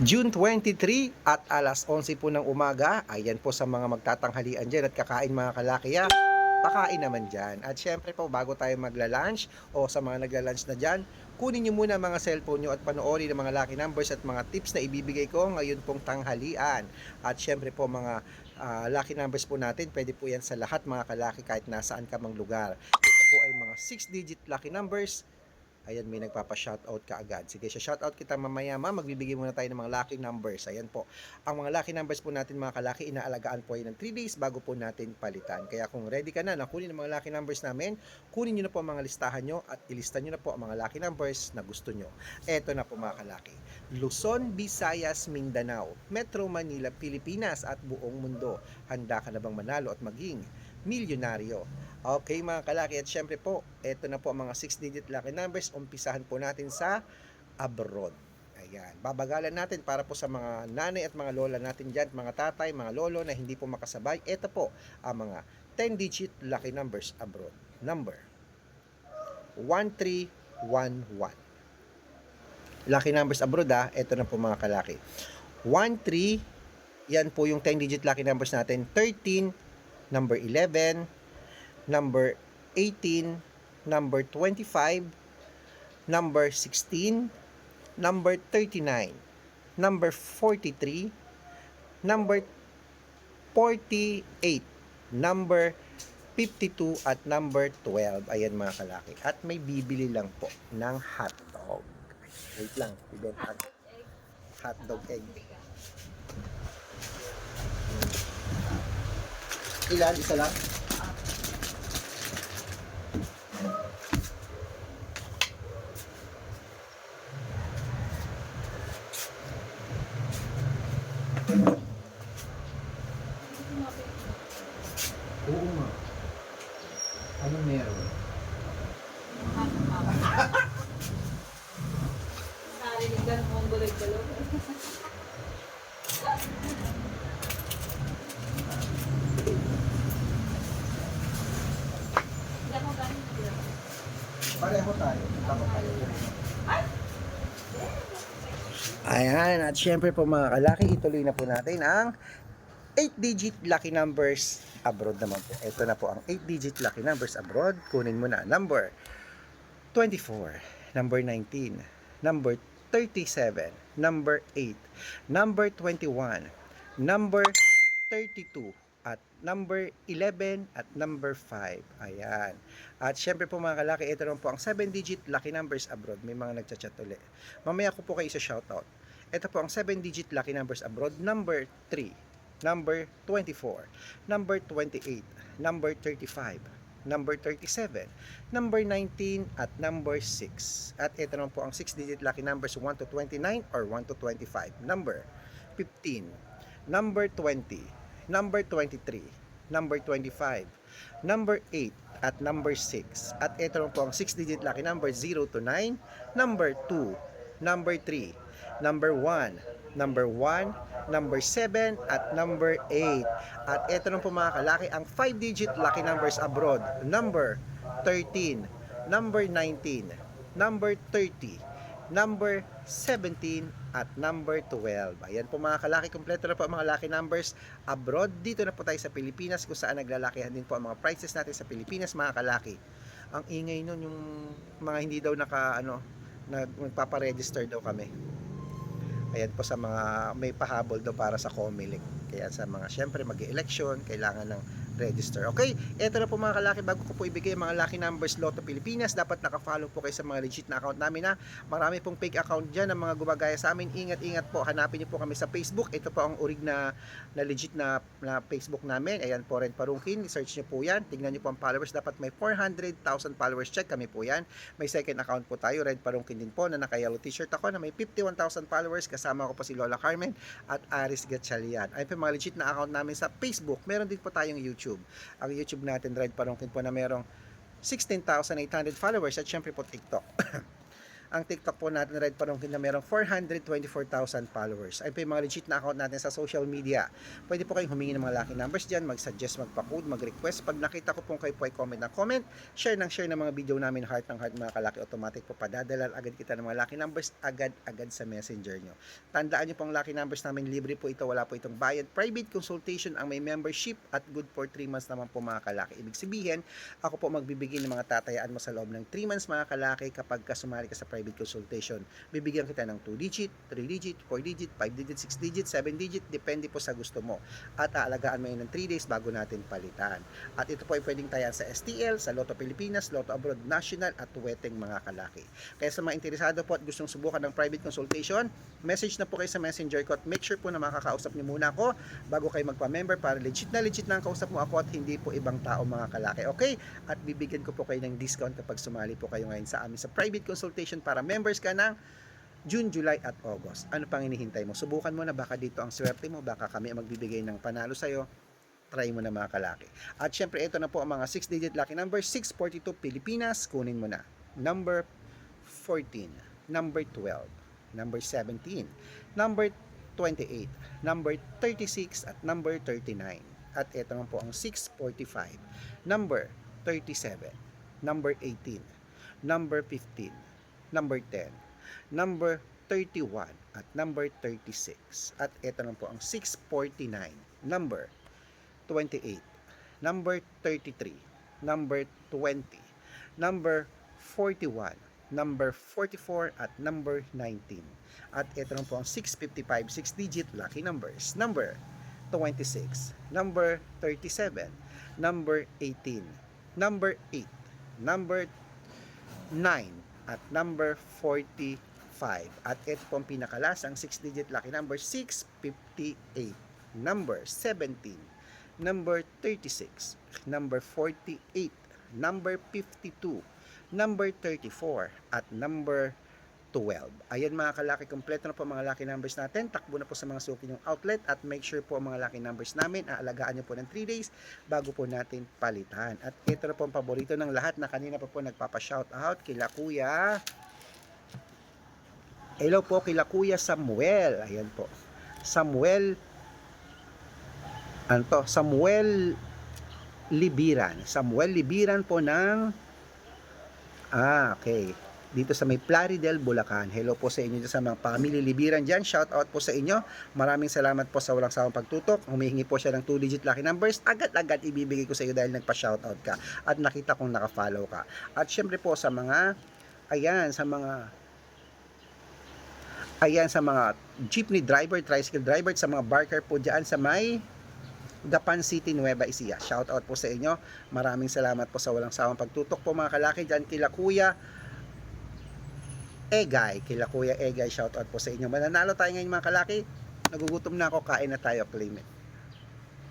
June 23 at alas 11 po ng umaga. Ayan po sa mga magtatanghalian dyan at kakain mga kalaki. ah. Pakain naman dyan. At syempre po, bago tayo magla-lunch o sa mga nagla-lunch na dyan, kunin nyo muna mga cellphone nyo at panoorin ang mga lucky numbers at mga tips na ibibigay ko ngayon pong tanghalian. At syempre po mga ah, lucky numbers po natin, pwede po yan sa lahat mga kalaki kahit nasaan ka mang lugar. Ito po ay mga 6-digit lucky numbers Ayan, may nagpapa-shoutout ka agad. Sige, shoutout kita mamaya, ma. Magbibigay muna tayo ng mga lucky numbers. Ayan po. Ang mga lucky numbers po natin, mga kalaki, inaalagaan po yan ng 3 days bago po natin palitan. Kaya kung ready ka na na kunin ang mga lucky numbers namin, kunin nyo na po ang mga listahan nyo at ilista nyo na po ang mga lucky numbers na gusto nyo. Eto na po mga kalaki. Luzon, Visayas, Mindanao, Metro Manila, Pilipinas at buong mundo. Handa ka na bang manalo at maging milyonaryo? Okay mga kalaki at syempre po, eto na po ang mga 6-digit lucky numbers. Umpisahan po natin sa abroad. Ayan. Babagalan natin para po sa mga nanay at mga lola natin dyan, mga tatay, mga lolo na hindi po makasabay. Ito po ang mga 10-digit lucky numbers abroad. Number 1311. Lucky numbers abroad ah. Ito na po mga kalaki. 13, yan po yung 10-digit lucky numbers natin. 13, number 11, number 18, number 25, number 16, number 39, number 43, number 48, number 52 at number 12. Ayan mga kalaki. At may bibili lang po ng hotdog. Wait lang. Ibenta. Hotdog egg. Ilan? Isa lang? Amen. Ayan, at syempre po mga kalaki, ituloy na po natin ang 8-digit lucky numbers abroad naman po. Ito na po ang 8-digit lucky numbers abroad. Kunin mo na. Number 24, number 19, number 37, number 8, number 21, number 32, at number 11 at number 5. Ayan. At syempre po mga kalaki, ito naman po ang 7-digit lucky numbers abroad. May mga nagchat-chat ulit. Mamaya ko po kayo sa shoutout. Ito po ang 7-digit lucky numbers abroad. Number 3, number 24, number 28, number 35, number 37, number 19, at number 6. At ito naman po ang 6-digit lucky numbers 1 to 29 or 1 to 25. Number 15, number 20, number 23, number 25, number 8, at number 6. At ito naman po ang 6-digit lucky number 0 to 9, number 2, number 3, number 1, number 1, number 7, at number 8. At ito naman po mga kalaki, ang 5-digit lucky numbers abroad, number 13, number 19, number 30, number 17, at number 12. Ayan po mga kalaki, kompleto na po ang mga lucky numbers abroad. Dito na po tayo sa Pilipinas kung saan naglalakihan din po ang mga prices natin sa Pilipinas mga kalaki. Ang ingay nun yung mga hindi daw naka ano, nagpapa-register daw kami. Ayan po sa mga may pahabol daw para sa Comelec. Kaya sa mga syempre mag-election, kailangan ng register. Okay, eto na po mga kalaki, bago ko po ibigay mga lucky numbers Lotto Pilipinas, dapat naka-follow po kayo sa mga legit na account namin na marami pong fake account dyan ng mga gumagaya sa amin. Ingat-ingat po, hanapin niyo po kami sa Facebook. Ito po ang urig na, na legit na, na Facebook namin. Ayan po, Red Parungkin. Search niyo po yan. Tingnan niyo po ang followers. Dapat may 400,000 followers. Check kami po yan. May second account po tayo, Red Parungkin din po, na naka-yellow t-shirt ako na may 51,000 followers. Kasama ko po si Lola Carmen at Aris Gatchalian. Ayun po mga legit na account namin sa Facebook. Meron din po tayong YouTube. Ang YouTube natin, Red Parungkin po na merong 16,800 followers at syempre po TikTok. Ang TikTok po natin, Red Panungkin, na merong 424,000 followers. Ay po yung mga legit na account natin sa social media. Pwede po kayong humingi ng mga lucky numbers dyan, mag-suggest, magpa-code, mag-request. Pag nakita ko po kayo po ay comment ng comment, share ng share ng mga video namin, heart ng heart, mga kalaki, automatic po padadala agad kita ng mga lucky numbers, agad-agad sa messenger nyo. Tandaan nyo pong lucky numbers namin, libre po ito, wala po itong bayad. Private consultation ang may membership at good for 3 months naman po mga kalaki. Ibig sabihin, ako po magbibigay ng mga tatayaan mo sa loob ng 3 months mga kalaki kapag kasumali ka sa private consultation. Bibigyan kita ng 2 digit, 3 digit, 4 digit, 5 digit, 6 digit, 7 digit, depende po sa gusto mo. At aalagaan mo yun ng 3 days bago natin palitan. At ito po ay pwedeng tayaan sa STL, sa Lotto Pilipinas, Lotto Abroad National at Weteng mga kalaki. Kaya sa mga interesado po at gustong subukan ng private consultation, message na po kayo sa messenger ko at make sure po na makakausap niyo muna ako bago kayo magpa-member para legit na legit na ang kausap mo ako at hindi po ibang tao mga kalaki. Okay? At bibigyan ko po kayo ng discount kapag sumali po kayo ngayon sa amin sa private consultation para members ka ng June, July at August. Ano pang hinihintay mo? Subukan mo na baka dito ang swerte mo, baka kami ang magbibigay ng panalo sa'yo. Try mo na mga kalaki. At syempre, ito na po ang mga 6-digit lucky number. 642 Pilipinas, kunin mo na. Number 14, number 12, number 17, number 28, number 36 at number 39. At ito naman po ang 645, number 37, number 18, number 15, number 10, number 31 at number 36. At ito naman po ang 649, number 28, number 33, number 20, number 41, number 44 at number 19. At ito naman po ang 655, 6-digit lucky numbers. Number 26, number 37, number 18, number 8, number 9, at number 45. At ito po ang pinakalas, ang 6-digit lucky number 658, number 17, number 36, number 48, number 52, number 34, at number 12. Ayan mga kalaki, kompleto na po mga lucky numbers natin. Takbo na po sa mga suki yung outlet at make sure po ang mga lucky numbers namin, aalagaan nyo po ng 3 days bago po natin palitan. At ito na po ang paborito ng lahat na kanina pa po nagpapa-shout out kila Kuya. Hello po kila Kuya Samuel. Ayan po. Samuel ano to? Samuel Libiran. Samuel Libiran po ng Ah, okay. Dito sa may Plaridel, Bulacan. Hello po sa inyo sa mga family Libiran dyan. Shout out po sa inyo. Maraming salamat po sa walang sawang pagtutok. Humihingi po siya ng 2-digit lucky numbers. Agad-agad ibibigay ko sa iyo dahil nagpa-shout out ka. At nakita kong naka-follow ka. At syempre po sa mga, ayan, sa mga ayan sa mga jeepney driver, tricycle driver, sa mga barker po dyan sa may Gapan City, Nueva Ecija. Shout out po sa inyo. Maraming salamat po sa walang sawang pagtutok po mga kalaki dyan kila Kuya Egay. Kila Kuya Egay, shout out po sa inyo. Mananalo tayo ngayon mga kalaki. Nagugutom na ako, kain na tayo, claim it.